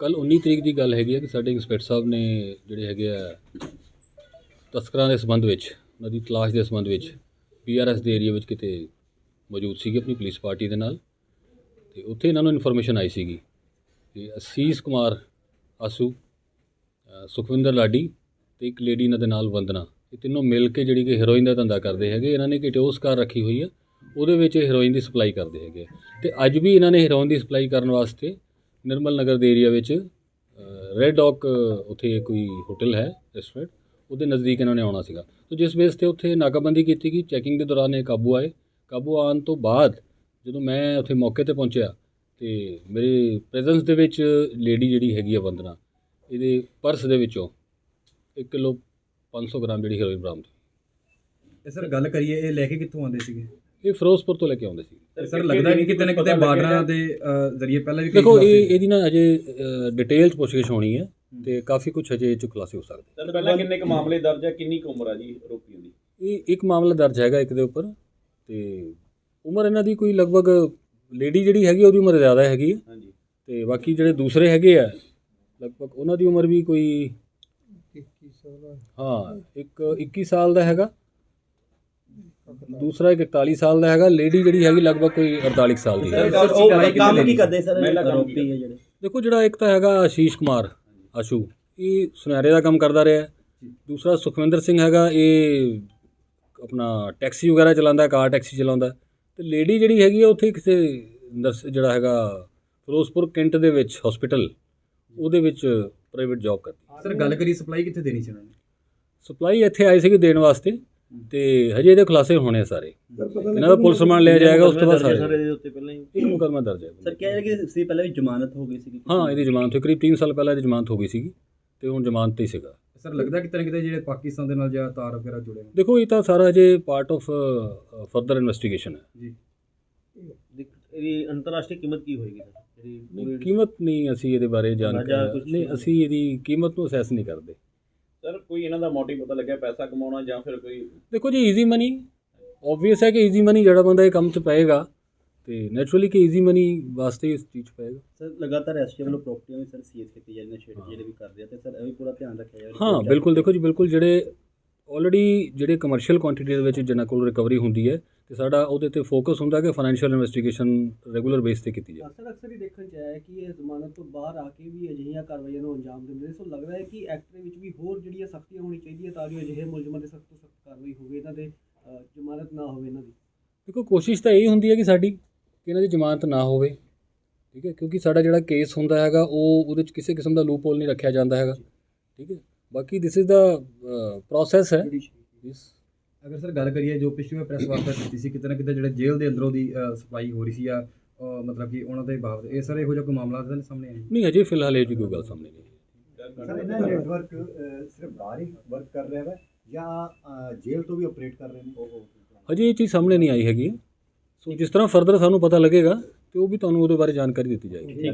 ਕੱਲ 19 ਤਰੀਕ ਦੀ ਗੱਲ ਹੈਗੀ ਆ ਕਿ ਸਾਡੇ ਇੰਸਪੈਕਟਰ ਸਾਹਿਬ ਨੇ ਜਿਹੜੇ ਹੈਗੇ ਆ ਤਸਕਰਾਂ ਦੇ ਸੰਬੰਧ ਵਿੱਚ, ਉਹਨਾਂ ਦੀ ਤਲਾਸ਼ ਦੇ ਸੰਬੰਧ ਵਿੱਚ ਪੀਆਰਐਸ ਦੇ ਏਰੀਆ ਵਿੱਚ ਕਿਤੇ ਮੌਜੂਦ ਸੀਗੇ ਆਪਣੀ ਪੁਲਿਸ ਪਾਰਟੀ ਦੇ ਨਾਲ ਤੇ ਉੱਥੇ ਇਹਨਾਂ ਨੂੰ ਇਨਫੋਰਮੇਸ਼ਨ ਆਈ ਸੀਗੀ ਕਿ ਅਸੀਸ ਕੁਮਾਰ ਆਸੂ ਸੁਖਵਿੰਦਰ ਲਾਡੀ ਤੇ ਇੱਕ ਲੇਡੀ ਇਹਨਾਂ ਦੇ ਨਾਲ ਵੰਦਨਾ। ਇਹ ਤਿੰਨੋਂ ਮਿਲ ਕੇ ਜਿਹੜੀ ਕਿ ਹੀਰੋਇਨ ਦਾ ਧੰਦਾ ਕਰਦੇ ਹੈਗੇ, ਇਹਨਾਂ ਨੇ ਇੱਕ ਟੋਸ ਕਾਰ ਰੱਖੀ ਹੋਈ ਹੈ ਉਹਦੇ ਵਿੱਚ ਇਹ ਦੀ ਸਪਲਾਈ ਕਰਦੇ ਹੈਗੇ ਤੇ ਅੱਜ ਵੀ ਇਹਨਾਂ ਨੇ ਹੀਰੋਇਨ ਦੀ ਸਪਲਾਈ ਕਰਨ ਵਾਸਤੇ ਨਿਰਮਲ ਨਗਰ ਦੇ ਏਰੀਆ ਵਿੱਚ ਰੈੱਡ ਡੌਕ ਉੱਥੇ ਕੋਈ ਹੋਟਲ ਹੈ ਰੈਸਟੋਰੈਂਟ ਉਹਦੇ ਨਜ਼ਦੀਕ ਇਹਨਾਂ ਨੇ ਆਉਣਾ ਸੀਗਾ। ਤੇ ਜਿਸ ਬੇਸ ਤੇ ਉੱਥੇ ਨਾਕਾਬੰਦੀ ਕੀਤੀ ਗਈ ਚੈਕਿੰਗ ਦੇ ਦੌਰਾਨ ਇਹ ਕਾਬੂ ਆਏ। ਕਾਬੂ ਆਉਣ ਤੋਂ ਬਾਅਦ ਜਦੋਂ ਮੈਂ ਉੱਥੇ ਮੌਕੇ ਤੇ ਪਹੁੰਚਿਆ ਤੇ ਮੇਰੇ ਪ੍ਰੈਜ਼ੈਂਸ ਦੇ ਵਿੱਚ ਲੇਡੀ ਜਿਹੜੀ ਹੈਗੀ ਆ ਵੰਦਨਾ, ਇਹਦੇ ਪਰਸ ਦੇ ਵਿੱਚੋਂ 1 ਕਿਲੋ 500 ਗ੍ਰਾਮ ਜਿਹੜੀ ਹੈਰੋਇਨ ਬਰਾਮਦ ਹੋਈ। ਸਰ ਗੱਲ ਕਰੀਏ, ਇਹ ਲੈ ਕੇ ਕਿੱਥੋਂ ਆਉਂਦੇ ਸੀਗੇ? ਇਹ ਫਿਰੋਜ਼ਪੁਰ ਤੋਂ ਲੈ ਕੇ ਆਉਂਦੇ ਸੀ। ਸਰ ਲੱਗਦਾ ਕਿ ਕਿਤੇ ਨਾ ਕਿਤੇ ਬਾਰਡਰਾਂ ਦੇ ਜ਼ਰੀਏ ਪਹਿਲਾਂ ਵੀ ਦੇਖੋ ਇਹ ਇਹਦੀ ਨਾ ਅਜੇ ਡਿਟੇਲ ਚ ਪੁੱਛਗਿੱਛ ਹੋਣੀ ਹੈ ਤੇ ਕਾਫੀ ਕੁਝ ਅਜੇ ਇਹ ਚ ਖੁਲਾਸੇ ਹੋ ਸਕਦੇ। ਸਰ ਪਹਿਲਾਂ ਕਿੰਨੇ ਕੁ ਮਾਮਲੇ ਦਰਜ ਹੈ? ਕਿੰਨੀ ਕੁ ਉਮਰ ਆ ਜੀ ਆਰੋਪੀਆਂ ਦੀ? ਇਹ ਇੱਕ ਮਾਮਲਾ ਦਰਜ ਹੈਗਾ ਇੱਕ ਦੇ ਉੱਪਰ ਤੇ ਉਮਰ ਇਹਨਾਂ ਦੀ ਕੋਈ ਲਗਭਗ ਲੇਡੀ ਜਿਹੜੀ ਹੈਗੀ ਉਹਦੀ ਉਮਰ ਜ਼ਿਆਦਾ ਹੈਗੀ ਹੈ ਹਾਂਜੀ। ਤੇ ਬਾਕੀ ਜਿਹੜੇ ਦੂਸਰੇ ਹੈਗੇ ਆ ਲਗਭਗ ਉਹਨਾਂ ਦੀ ਉਮਰ ਵੀ ਕੋਈ ਹਾਂ ਇੱਕ 21 ਸਾਲ ਦਾ ਹੈਗਾ ਦੂਸਰਾ ਇੱਕ 41 ਸਾਲ ਦਾ ਹੈਗਾ ਲੇਡੀ ਜਿਹੜੀ ਹੈਗੀ ਲਗਭਗ ਕੋਈ 48 ਸਾਲ ਦੀ ਹੈ ਸਰ, ਉਹ ਕੰਮ ਕੀ? ਕਰਦੇ ਸਰ ਮਹਿਲਾ ਆਰੋਪੀ ਹੈ ਜਿਹੜੇ ਦੇਖੋ ਜਿਹੜਾ ਇੱਕ ਤਾਂ ਹੈਗਾ ਆਸ਼ੀਸ਼ ਕੁਮਾਰ ਆਸ਼ੂ ਇਹ ਸੁਨਹਿਰੇ ਦਾ ਕੰਮ ਕਰਦਾ ਰਿਹਾ। ਦੂਸਰਾ ਸੁਖਵਿੰਦਰ ਸਿੰਘ ਹੈਗਾ ਇਹ ਆਪਣਾ ਟੈਕਸੀ ਵਗੈਰਾ ਚਲਾਉਂਦਾ ਕਾਰ ਟੈਕਸੀ ਚਲਾਉਂਦਾ। ਤੇ ਲੇਡੀ ਜਿਹੜੀ ਹੈਗੀ ਆ ਉੱਥੇ ਕਿਸੇ ਜਿਹੜਾ ਹੈਗਾ ਫਿਰੋਜ਼ਪੁਰ ਕੈਂਟ ਦੇ ਵਿੱਚ ਹਸਪੀਟਲ ਉਹਦੇ ਵਿੱਚ ਪ੍ਰਾਈਵੇਟ ਜੌਬ ਕਰਦੀ ਸਰ ਗੱਲ ਕਰੀ ਸਪਲਾਈ ਕਿੱਥੇ ਦੇਣੀ ਸੀ ਉਹਨਾਂ ਨੇ ਸਪਲਾਈ ਇੱਥੇ ਆਈ ਸੀਗੀ ਦੇਣ ਵਾਸਤੇ ਤੇ ਹਜੇ ਇਹਦੇ ਖੁਲਾਸੇ ਹੋਣੇ ਆ ਸਾਰੇ। ਇਹਨਾਂ ਦਾ ਪੁਲਿਸ ਰਿਮਾਂਡ ਲਿਆ ਜਾਏਗਾ ਉਸ ਤੋਂ ਬਾਅਦ ਸਰ। ਸਾਰੇ ਇਹਦੇ ਉੱਤੇ ਪਹਿਲਾਂ ਹੀ? ਇੱਕ ਮੁਕੱਦਮਾ ਦਰਜ ਹੈ ਸਰ ਕਿਹਾ ਕਿ ਸੀ ਪਹਿਲਾਂ ਵੀ ਜ਼ਮਾਨਤ ਹੋ ਗਈ ਸੀ ਹਾਂ ਇਹਦੀ ਜ਼ਮਾਨਤ ਹੋਈ। ਕਰੀਬ 3 ਸਾਲ ਪਹਿਲਾਂ ਇਹਦੀ ਜ਼ਮਾਨਤ ਹੋ ਗਈ ਸੀਗੀ ਤੇ ਹੁਣ ਜ਼ਮਾਨਤ ਤੇ ਹੀ ਸੀਗਾ। ਸਰ ਲੱਗਦਾ ਕਿਤੇ ਨਾ ਕਿਤੇ ਜਿਹੜੇ ਪਾਕਿਸਤਾਨ ਦੇ ਨਾਲ ਜਾਂ ਤਾਰ ਵਗੈਰਾ ਜੁੜੇ ਨੇ ਦੇਖੋ ਇਹ ਤਾਂ ਸਾਰਾ ਹਜੇ ਪਾਰਟ ਆਫ ਫਰਦਰ ਇਨਵੈਸਟੀਗੇਸ਼ਨ ਹੈ। ਜੀ। ਇਹਦੀ ਅੰਤਰਰਾਸ਼ਟਰੀ ਕੀਮਤ ਕੀ ਹੋਏਗੀ ਸਰ? ਕੀਮਤ ਨਹੀਂ ਅਸੀਂ ਇਹਦੇ ਬਾਰੇ ਜਾਣਕਾਰੀ ਨਹੀਂ ਅਸੀਂ ਇਹਦੀ ਕੀਮਤ ਨੂੰ ਅਸੈਸ ਨਹੀਂ ਕਰਦੇ। ਸਰ ਕੋਈ ਇਹਨਾਂ ਦਾ ਮੋਟਿਵ ਪਤਾ ਲੱਗਿਆ ਪੈਸਾ ਕਮਾਉਣਾ ਜਾਂ ਫਿਰ ਕੋਈ ਦੇਖੋ ਜੀ ਈਜ਼ੀ ਮਨੀ ਆਬਵੀਅਸ ਹੈ ਕਿ ਈਜ਼ੀ ਮਨੀ ਜਿਹੜਾ ਬੰਦਾ ਇਹ ਕੰਮ 'ਚ ਪਏਗਾ ਤੇ ਨੈਚੁਰਲੀ ਕਿ ਈਜ਼ੀ ਮਨੀ ਵਾਸਤੇ ਇਸ ਚੀਜ਼ 'ਚ ਪਏਗਾ ਸਰ ਲਗਾਤਾਰ ਐਸਟੀ ਵੱਲੋਂ ਪ੍ਰੋਪਰਟੀਆਂ ਵੀ ਸਰ ਸੀਜ਼ ਕੀਤੀ ਜਾ ਛੇੜ ਹਾਂ। ਜਿਹੜੇ ਵੀ ਕਰਦੇ ਆ ਤੇ ਸਰ ਇਹ ਵੀ ਪੂਰਾ ਧਿਆਨ ਰੱਖਿਆ ਜਾਵੇ ਹਾਂ ਬਿਲਕੁਲ ਦੇਖੋ ਜੀ ਬਿਲਕੁਲ ਜਿਹੜੇ ਆਲਰੇਡੀ ਜਿਹੜੇ ਕਮਰਸ਼ੀਅਲ ਕੁਆਂਟੀਟੀ ਦੇ ਵਿੱਚ ਜਿਨ੍ਹਾਂ ਕੋਲ ਰਿਕਵਰੀ ਹੁੰਦੀ ਹੈ ਤੇ ਸਾਡਾ ਉਹਦੇ ਤੇ ਫੋਕਸ ਹੁੰਦਾ ਕਿ ਫਾਈਨੈਂਸ਼ੀਅਲ ਇਨਵੈਸਟੀਗੇਸ਼ਨ ਰੈਗੂਲਰ ਬੇਸ ਤੇ ਕੀਤੀ ਜਾਵੇ। ਅਕਸਰ ਅਕਸਰ ਹੀ ਦੇਖਣ ਚ ਆਇਆ ਕਿ ਇਹ ਜ਼ਮਾਨਤ ਤੋਂ ਬਾਹਰ ਆ ਕੇ ਵੀ ਅਜਿਹੀਆਂ ਕਾਰਵਾਈਆਂ ਨੂੰ ਅੰਜਾਮ ਦਿੰਦੇ ਨੇ। ਸੋ ਲੱਗਦਾ ਹੈ ਕਿ ਐਕਟ ਦੇ ਵਿੱਚ ਵੀ ਹੋਰ ਜਿਹੜੀਆਂ ਸਖਤੀਆਂ ਹੋਣੀ ਚਾਹੀਦੀਆਂ ਤਾਂ ਜੋ ਅਜਿਹੇ ਮੁਲਜ਼ਮਾਂ ਦੇ ਸਖਤ ਤੋਂ ਸਖਤ ਕਾਰਵਾਈ ਹੋਵੇ ਇਹਨਾਂ ਦੇ ਜ਼ਮਾਨਤ ਨਾ ਹੋਵੇ ਇਹਨਾਂ ਦੀ। ਦੇਖੋ ਕੋਸ਼ਿਸ਼ ਤਾਂ ਇਹੀ ਹੁੰਦੀ ਹੈ ਕਿ ਸਾਡੀ ਕਿ ਇਹਨਾਂ ਦੀ ਜ਼ਮਾਨਤ ਨਾ ਹੋਵੇ ਠੀਕ ਹੈ? ਕਿਉਂਕਿ ਸਾਡਾ ਜਿਹੜਾ ਕੇਸ ਹੁੰਦਾ ਹੈਗਾ ਉਹ ਉਹਦੇ ਵਿੱਚ ਕਿਸੇ ਕਿਸਮ ਦਾ ਲੂਪ ਹੋਲ ਨਹੀਂ ਰੱਖਿਆ ਜਾਂਦਾ ਹੈਗਾ ਠੀਕ ਹੈ? ਬਾਕੀ ਦਿਸ ਇਜ਼ ਦਾ ਪ੍ਰੋਸੈਸ ਹੈ। ਇਸ ਅਗਰ ਸਰ ਗੱਲ ਕਰੀਏ ਜੋ ਪਿਛਲੀ ਵਾਰ ਪ੍ਰੈਸ ਵਾਰਤਾ ਕੀਤੀ ਸੀ ਕਿਤੇ ਨਾ ਕਿਤੇ ਜਿਹੜੇ ਜੇਲ੍ਹ ਦੇ ਅੰਦਰੋਂ ਦੀ ਸਪਲਾਈ ਹੋ ਰਹੀ ਸੀ ਆ ਮਤਲਬ ਕਿ ਉਹਨਾਂ ਦੇ ਬਾਬਤ ਇਹ ਸਰ ਇਹੋ ਜਿਹਾ ਕੋਈ ਮਾਮਲਾ ਤਾਂ ਸਾਹਮਣੇ ਆਇਆ? ਨਹੀਂ ਅਜੇ ਫਿਲਹਾਲ ਇਹ ਜੀ ਕੋਈ ਗੱਲ ਸਾਹਮਣੇ ਨਹੀਂ। ਆਈ। ਸਰ ਇਹਨਾਂ ਨੈਟਵਰਕ ਸਿਰਫ ਬਾਹਰ ਹੀ ਵਰਕ ਕਰ ਰਿਹਾ ਹੈ ਜਾਂ ਜੇਲ੍ਹ ਤੋਂ ਵੀ ਆਪਰੇਟ ਕਰ ਰਹੇ ਨੇ? ਅਜੇ ਇਹ ਚੀਜ਼ ਸਾਹਮਣੇ ਨਹੀਂ ਆਈ ਹੈਗੀ। ਸੋ ਜਿਸ ਤਰ੍ਹਾਂ ਫਰਦਰ ਸਾਨੂੰ ਪਤਾ ਲੱਗੇਗਾ ਤੇ ਉਹ ਵੀ ਤੁਹਾਨੂੰ ਉਹਦੇ ਬਾਰੇ ਜਾਣਕਾਰੀ ਦਿੱਤੀ ਜਾਏਗੀ।